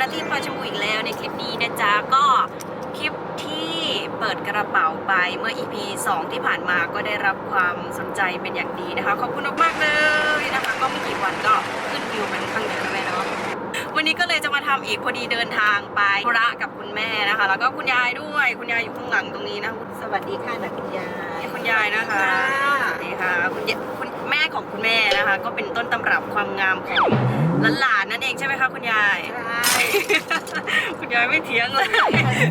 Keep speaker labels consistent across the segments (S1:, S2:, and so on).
S1: นาที่พลอยชมพูอีกแล้วในคลิปนี้นะจ๊ะก็คลิปที่เปิดกระเป๋าไปเมื่อ EP 2 ที่ผ่านมาก็ได้รับความสนใจเป็นอย่างดีนะคะ ขอบคุณมากๆเลยนะคะ ก็ไม่กี่วันก็ขึ้นวิวเป็นข้างเดียวแล้วเนาะวันนี้ก็เลยจะมาทำอีกพอดีเดินทางไปธุระกับคุณแม่นะคะ แล้วก็คุณยายด้วยคุณยายอยู่ข้างหลังตรงนี้นะ
S2: สวัสดีค่ะนะคุณยาย
S1: คุณยายนะคะนี่ค่ะคุณยายคุณแม่ของคุณแม่นะคะ ก็เป็นต้นตำรับความงามของหลานๆนั่นเองใช่ไหมคะคุณยาย
S2: ใช่
S1: คุณยไม่เถียงเลย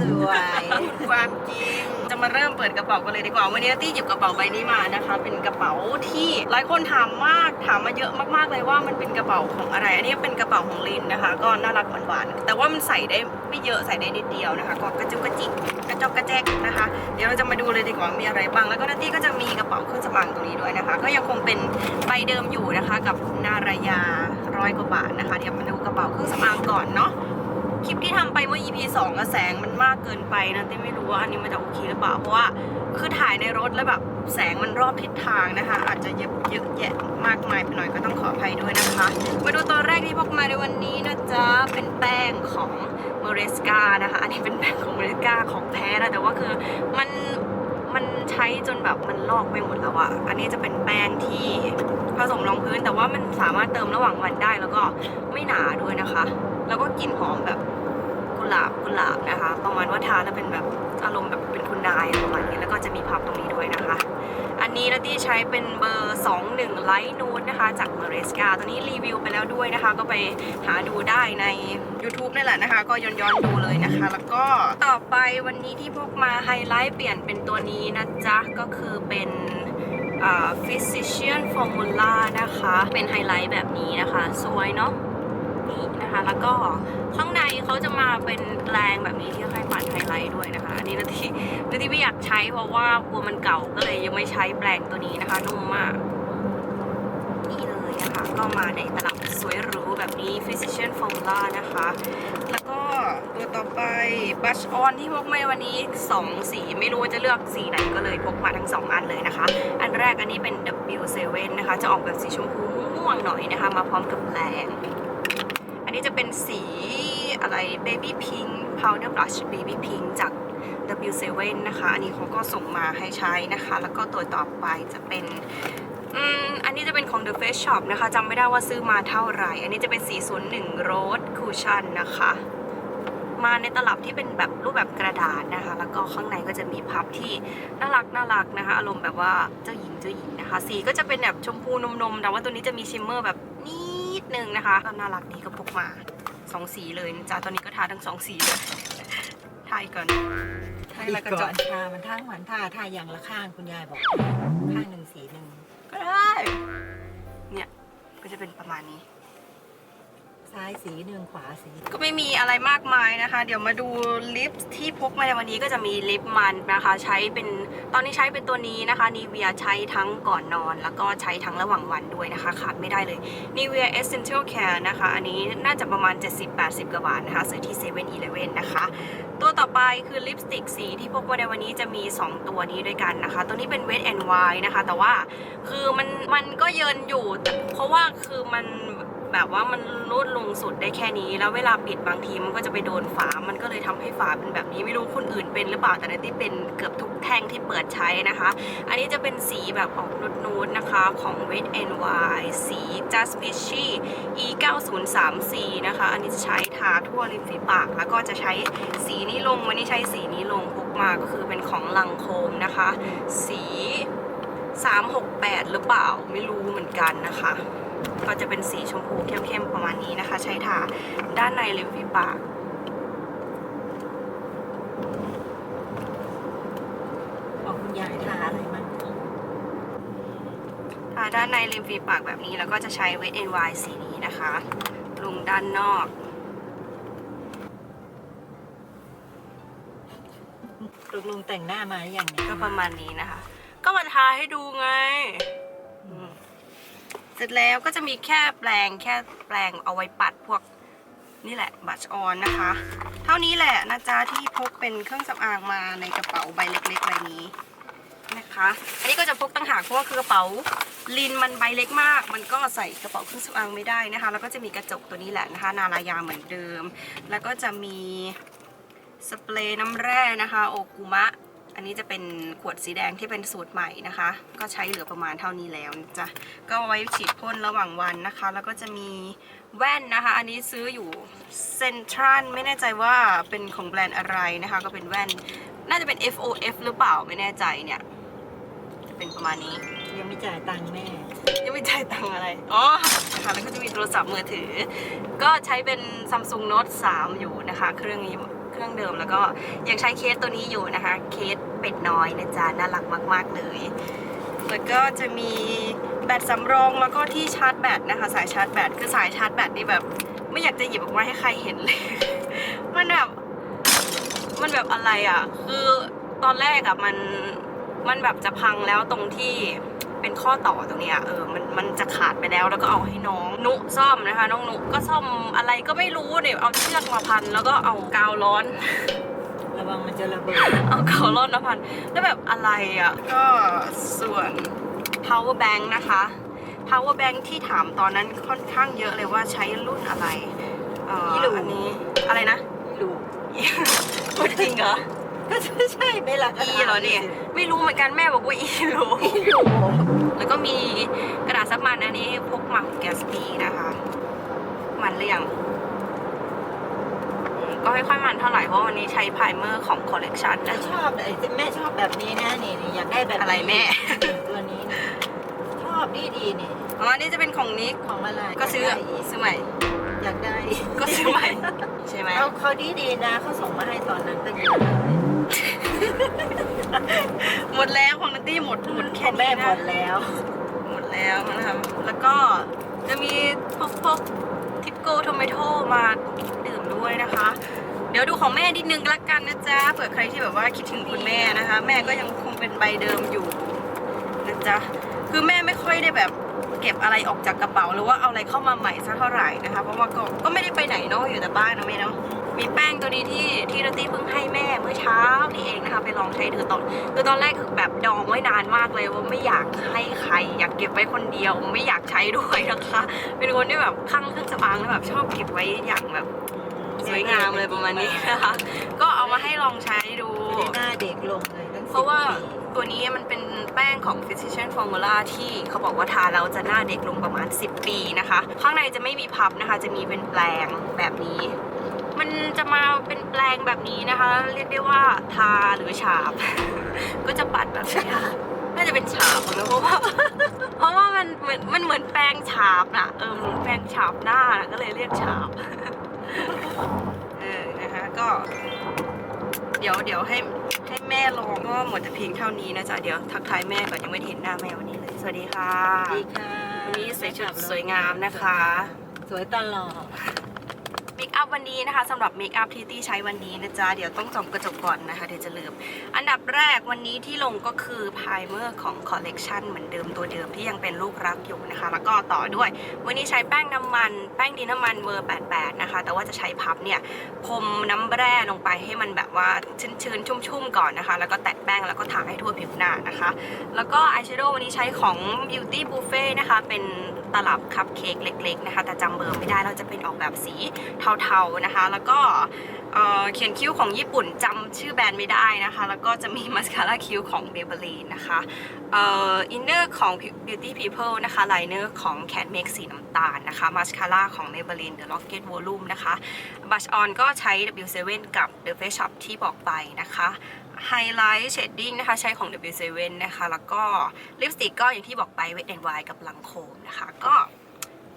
S2: สวย
S1: ความจริงจะมาเริ่มเปิดกระเป๋ากันเลยดีกว่า วันนี้ตี้หยิบกระเป๋าใบนี้มานะคะ เป็นกระเป๋าที่หลายคนถามมากถามมาเยอะมากๆเลยว่ามันเป็นกระเป๋าของอะไร อันนี้เป็นกระเป๋าของลินนะคะ ก็น่ารักหวานๆแต่ว่ามันใส่ได้ไม่เยอะใส่ได้นิดเดียวนะคะก็กระจุกกระจิกกระจอกกระแจกนะคะ เดี๋ยวเราจะมาดูเลยดีกว่ามีอะไรบ้างแล้วก็นัตตี้ก็จะมีกระเป๋าเครื่องสำอางตรงนี้ด้วยนะคะ ก็ยังคงเป็นใบเดิมอยู่นะคะ กับนารายาร้อยกว่าบาทนะคะ เดี๋ยวมาดูกระเป๋าเครื่องสำอางก่อนเนาะ คลิปที่ทำไปเมื่อ EP 2อะแสงมันมากเกินไปนะเต้ไม่รู้ว่าอันนี้มันจะโอเคหรือเปล่า เพราะว่าคือถ่ายในรถแล้วแบบแสงมันรอบทิศทางนะคะ อาจจะเยอะเยอะแยะมากมายไปหน่อยก็ต้องขออภัยด้วยนะคะ มาดูตัวแรกที่พกมาในวันนี้นะจ๊ะ เป็นแป้งของเมเรสกานะคะ อันนี้เป็นแป้งของเมเรสกาของแท้นะแต่ว่าคือมัน ช้จนแบบมันลอกไปหมดแล้วอะอันนี้จะเป็นแป้งที่ผสมรองพื้น แต่ว่ามันสามารถเติมระหว่างวันได้แล้วก็ไม่หนาด้วยนะคะ แล้วก็กลิ่นหอมแบบ กุหลาบกุหลาบนะคะ ประมาณว่าทาแล้วเป็นแบบอารมณ์แบบเป็นคุณนายประมาณนี้แล้วก็จะมีพับตรงนี้ด้วยนะคะ อันนี้นะที่ใช้เป็นเบอร์ 21ไลท์นูดนะคะจากเมเรสกาตัวนี้รีวิวไปแล้วด้วยนะคะ ก็ไปหาดูได้ใน YouTube นี่แหละนะคะ ก็ย้อนย้อนดูเลยนะคะ แล้วก็ต่อไปวันนี้ที่พกมาไฮไลท์เปลี่ยนเป็นตัวนี้นะจ๊ะ ก็คือเป็น Physician Formula นะคะ เป็นไฮไลท์แบบนี้นะคะ สวยเนาะ นะคะ แล้วก็ข้างในเขาจะมาเป็นแปลงแบบนี้ที่ให้ปัดไฮไลท์ด้วยนะคะอันนี้นาทีนาทีไม่อยากใช้เพราะว่ากลัวมันเก่าก็เลยยังไม่ใช้แปลงตัวนี้นะคะนุ่มมาก นี่เลยนะคะก็มาในตลับสวยหรูแบบนี้ Physician Formula นะคะ แล้วก็ตัวต่อไป Brush On ที่พกมาวันนี้ 2 สี ไม่รู้ว่าจะเลือกสีไหนก็เลยพกมาทั้ง 2 อันเลยนะคะ อันแรกอันนี้เป็น W7 นะคะ จะออกแบบสีชมพูม่วงหน่อยนะคะ มาพร้อมกับแปลง อันนี้จะเป็นสีอะไร Baby Pink Powder Blush Baby Pink จาก W7 นะคะ อันนี้เขาก็ส่งมาให้ใช้นะคะ แล้วก็ตัวต่อไปจะเป็นอืมอันนี้จะเป็นของ The Face Shop นะคะจำไม่ได้ว่าซื้อมาเท่าไหร่ อันนี้จะเป็นสี01 Rose Cushion นะคะ มาในตลับที่เป็นแบบรูปแบบกระดาษนะคะ แล้วก็ข้างในก็จะมีพับที่น่ารักน่ารักนะคะ อารมณ์แบบว่าเจ้าหญิงเจ้าหญิงนะคะ สีก็จะเป็นแบบชมพูนมๆ แต่ว่าตัวนี้จะมีชิมเมอร์แบบ นิดนึงนะคะก็น่ารักดีก็พกมาสองสีเลยนะจ๊ะตอนนี้ก็ทาทั้งสองสีเลยทาอีกก่อนทา
S2: อี
S1: แล้ว
S2: ก
S1: ก็
S2: ก่
S1: จ
S2: อบนทามันทั้งวันทาทาอย่างละข้างคุณยายบอก ข้างหนึ่งสีหนึ่ง
S1: ก็ได้ เนี่ยก็จะเป็นประมาณนี้
S2: ซ้ายสีหนึ่งขวาสี
S1: ก็ไม่มีอะไรมากมายนะคะ เดี๋ยวมาดูลิปที่พกมาในวันนี้ก็จะมีลิปมันนะคะ ใช้เป็นตอนนี้ใช้เป็นตัวนี้นะคะนีเวียใช้ทั้งก่อนนอน แล้วก็ใช้ทั้งระหว่างวันด้วยนะคะขาดไม่ได้เลยนีเวีย Essential Care นะคะ อันนี้น่าจะประมาณ 70-80 กว่าบาทนะคะ ซื้อที่7 e เ e ่ e อนะคะตัวต่อไปคือลิปสติกสีที่พกมาในวันนี้จะมี 2 ตัวนี้ด้วยกันนะคะ ตัวนี้เป็น Wet and Wild นะคะ แต่ว่าคือมันมันก็เยินอยู่ เพราะว่าคือมัน แบบว่ามันรูดลงสุดได้แค่นี้ แล้วเวลาปิดบางทีมันก็จะไปโดนฝา มันก็เลยทำให้ฝาเป็นแบบนี้ไม่รู้คนอื่นเป็นหรือเปล่าแต่ในที่เป็นเกือบทุกแท่งที่เปิดใช้นะคะ อันนี้จะเป็นสีแบบออกนูดๆนะคะของ Wet and Wild สี Just Peachy E 9 0 3 4นะคะ อันนี้จะใช้ทาทั่วริมฝีปาก แล้วก็จะใช้สีนี้ลงวันนี้ใช้สีนี้ลงพกมาก็คือเป็นของลังโคมนะคะ สี 368 หรือเปล่าไม่รู้เหมือนกันนะคะ ก็จะเป็นสีชมพูเข้มๆประมาณนี้นะคะ ใช้ทาด้านในริมฝีปาก
S2: ของคุณยายทาอะไรมั่ง
S1: ทาด้านในริมฝีปากแบบนี้แล้วก็จะใช้ Wet n Wild สีนี้นะคะลงด้านนอก
S2: ลุงลุงแต่งหน้ามาหรือยังเนี่ย
S1: ก็ประมาณนี้นะคะ ก็มาทาให้ดูไงอืม เสร็จแล้วก็จะมีแค่แปรงแค่แปรงเอาไว้ปัดพวกนี่แหละบัชออนนะคะ เท่านี้แหละนะจ๊ะที่พกเป็นเครื่องสำอางมาในกระเป๋าใบเล็กๆใบนี้นะคะ อันนี้ก็จะพกตั้งหากเพราะว่าคือกระเป๋าลินมันใบเล็กมาก มันก็ใส่กระเป๋าเครื่องสำอางไม่ได้นะคะ แล้วก็จะมีกระจกตัวนี้แหละนะคะ นารายาเหมือนเดิม แล้วก็จะมีสเปรย์น้ำแร่นะคะ โอกุมะ อันนี้จะเป็นขวดสีแดงที่เป็นสูตรใหม่นะคะ ก็ใช้เหลือประมาณเท่านี้แล้วนะจ๊ะก็เอาไว้ฉีดพ่นระหว่างวันนะคะ แล้วก็จะมีแว่นนะคะ อันนี้ซื้ออยู่เซ็นทรัลไม่แน่ใจว่าเป็นของแบรนด์อะไรนะคะ ก็เป็นแว่น น่าจะเป็น FOF หรือเปล่าไม่แน่ใจเนี่ยเป็นประมาณนี้
S2: ยังไม่จ่ายตังค์แม่
S1: ยังไม่จ่ายตังค์อะไร อ๋อค่ะแล้วก็จะมีโทรศัพท์มือถือ ก็ใช้เป็น Samsung Note 3 อยู่นะคะ เครื่องนี้ เครื่องเดิมแล้วก็ยังใช้เคสตัวนี้อยู่นะคะ เคสเป็ดน้อยนะจ๊ะน่ารักมาก ๆ เลย แล้วก็จะมีแบตสำรองแล้วก็ที่ชาร์จแบตนะคะ สายชาร์จแบตคือสายชาร์จแบตนี่แบบ ไม่อยากจะหยิบออกมาให้ใครเห็นเลย มันแบบ มันแบบอะไรอะ คือตอนแรกอะมันมันแบบจะพังแล้วตรงที่ เป็นข้อต่อตรงเนี้ยเออมันมันจะขาดไปแล้วแล้วก็เอาให้น้องนุซ่อมนะคะ น้องนุก็ซ่อมอะไรก็ไม่รู้เนี่ยเอาเชือกมาพัน แล้วก็เอากาวร้อน
S2: ระวังมันจะระเบิด
S1: เอากาวร้อนมาพัน แล้วแบบอะไรอะก็ส่วน power bank นะคะ power bank ที่ถามตอนนั้นค่อนข้างเยอะเลยว่าใช้รุ่นอะไรเอ่อ
S2: อีหลู
S1: อันนี้อะไรนะ
S2: ไม่รู้
S1: พูดจริงเหรอ
S2: ก็ใช่ไหมล่ะ
S1: อีเหรอเนี่ยไม่รู้เหมือนกันแม่บอกว่าอีหลู
S2: อีหลู
S1: แล้วก็มีกระดาษซับมันอันนี้พกมาแกสปีนะคะ มันหรือยังอืมก็ไม่ค่อยมันเท่าไหร่เพราะวันนี้ใช้ไพรเมอร์ของคอลเลกชัน
S2: แต่
S1: นะ
S2: ชอบไอ้แม่ชอบแบบนี้นะนี่นี่อยากได้แบบนี้
S1: อะไรแม่
S2: ตัวนี้นะชอบดีดีๆนี่
S1: อ๋ออันนี้จะเป็นของนิก
S2: ของอะไร
S1: ก็ซื้อ
S2: อยากได้อีก
S1: ซื้อใหม่
S2: อยากได้อีก
S1: ก็ซื้อใหม่ใช่ไหม
S2: เขาเขาดีดีๆนะเขาส่งมาให้ตอนนั้นก็เยอะเลย
S1: หมดแล้วของนัตตี้หมดหมด
S2: ข
S1: แค่
S2: องแม่
S1: นี้
S2: หม
S1: นะ
S2: ดแล้ว
S1: หมดแล้วนะคะแล้วก็จะมีพวกพวกทิปโกโทเมโตมาดื่มด้วยนะคะ เดี๋ยวดูของแม่นิดนึงละกันนะจ๊ะเผื่อใครที่แบบว่าคิดถึงคุณแม่นะคะ แม่ก็ยังคงเป็นใบเดิมอยู่นะจ๊ะคือแม่ไม่ค่อยได้แบบ เก็บอะไรออกจากกระเป๋าหรือว่าเอาอะไรเข้ามาใหม่สักเท่าไหร่นะคะ เพราะว่าก็ก็ไม่ได้ไปไหนเนาะอยู่แต่บ้านนะแม่เนาะมีแป้งตัวนี้ที่ที่นัตตี้เพิ่งให้แม่เมื่อเช้านี่เองนะคะไปลองใช้ดูตอนคือตอนแรกคือแบบดองไว้นานมากเลยว่าไม่อยากให้ใคร อยากเก็บไว้คนเดียวไม่อยากใช้ด้วยนะคะ เป็นคนที่แบบคลั่งเครื่องสำอางแล้วแบบชอบเก็บไว้อย่างแบบสวยงามเลยประมาณนี้นะคะ ก็เอามาให้ลองใช้ดู
S2: ไม่ได้หน้าเด็กลงเลยตั้ง
S1: เพราะว่า
S2: 10ปี
S1: ตัวนี้มันเป็นแป้งของ Physician Formula ที่เขาบอกว่าทาแล้วจะหน้าเด็กลงประมาณ 10 ปีนะคะ ข้างในจะไม่มีพับนะคะ จะมีเป็นแปลงแบบนี้ มันจะมาเป็นแปลงแบบนี้นะคะ เรียกได้ว่าทาหรือฉาบ ก็จะปัดแบบนี้ค่ะน่าจะเป็นฉาบนะเพราะว่าเพราะว่ามันเหมือนมันเหมือนแปรงฉาบนะเออเหมือนแปรงฉาบหน้านะก็เลยเรียกฉาบเออนะคะก็ เดี๋ยวเดี๋ยวให้ ม่ลองก็หมดแต่เพียงเท่านี้นะจ๊ะเดี๋ยวทักทายแม่ก่อนยังไม่ได้เห็นหน้าแม่วันนี้เลยสวัสดีค่ะ
S2: ดีค่ะ
S1: วันนี้ใส่ชุดสวยงามนะคะ
S2: สวยตลอด
S1: เมคอัพวันนี้นะคะสำหรับเมคอัพที่ตี้ใช้วันนี้นะจ๊ะ เดี๋ยวต้องส่องกระจกก่อนนะคะ เดี๋ยวจะลืม อันดับแรกวันนี้ที่ลงก็คือไพรเมอร์ของคอลเลกชันเหมือนเดิมตัวเดิมที่ยังเป็นลูกรักอยู่นะคะ แล้วก็ต่อด้วย วันนี้ใช้แป้งน้ำมัน แป้งดินน้ำมันเบอร์ 88 นะคะ แต่ว่าจะใช้พับเนี่ยพรมน้ำแร่ลงไปให้มันแบบว่าชื้นๆ ชุ่มๆ ก่อนนะคะ แล้วก็แตะแป้งแล้วก็ทาให้ทั่วผิวหน้านะคะ แล้วก็อายแชโดว์วันนี้ใช้ของ Beauty Buffet นะคะเป็นตลับคัพเค้กเล็ก ๆ นะคะ แต่จำเบอร์ไม่ได้เราจะเป็นออกแบบสีเทาๆนะคะ แล้วก็เขียนคิ้วของญี่ปุ่นจำชื่อแบรนด์ไม่ได้นะคะ แล้วก็จะมีมาสคาร่าคิ้วของ Maybelline นะคะอินเนอร์ของ Beauty People นะคะไลเนอร์ของ Cat Make สีน้ำตาลนะคะมาสคาร่าของ Maybelline The Rocket Volume นะคะบัชออนก็ใช้ W7 กับ The Face Shop ที่บอกไปนะคะ ไฮไลท์เชดดิ้งนะคะ ใช้ของ W7 นะคะ แล้วก็ลิปสติกก็อย่างที่บอกไป Wet n Wild กับลังโคมนะคะ ก็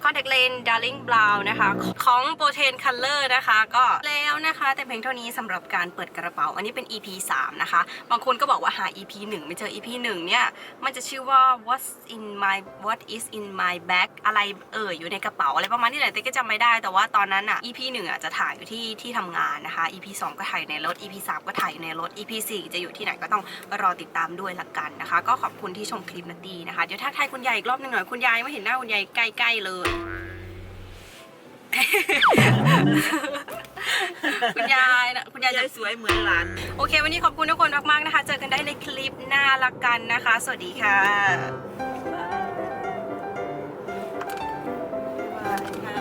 S1: Contact Lens Darling Brown นะคะ ของ p r o t e n Color นะคะ ก็แล้วนะคะ แต่เพียงเท่านี้สำหรับการเปิดกระเป๋า อันนี้เป็น EP 3 นะคะ บางคนก็บอกว่าหา EP 1 ไม่เจอ EP 1 เนี่ย มันจะชื่อว่า What's in my What is in my bag อะไรเอ่ยอยู่ในกระเป๋า อะไรประมาณนี้แหละแต่ก็จำไม่ได้แต่ว่าตอนนั้นอะ EP 1อะจะถ่ายอยู่ที่ที่ทำงานนะคะ EP 2 ก็ถ่ายอยู่ในรถ EP 3 ก็ถ่ายในรถ EP 4 จะอยู่ที่ไหนก็ต้องรอติดตามด้วยละกันนะคะ ก็ขอบคุณที่ชมคลิปนาตีนะคะ เดี๋ยวทักทายคุณยายอีกรอบหนึ่งหน่อยคุณยายไม่เห็นหน้าคุณยายใกล้ๆเลยคุณยายนะคุณยายจะ
S2: ยายสวยเหมือนหลาน
S1: โอเค วันนี้ขอบคุณทุกคนมาก ๆ นะคะ เจอกันได้ในคลิปหน้าละกันนะคะ สวัสดีค่ะ
S2: บ๊ายบายค่ะ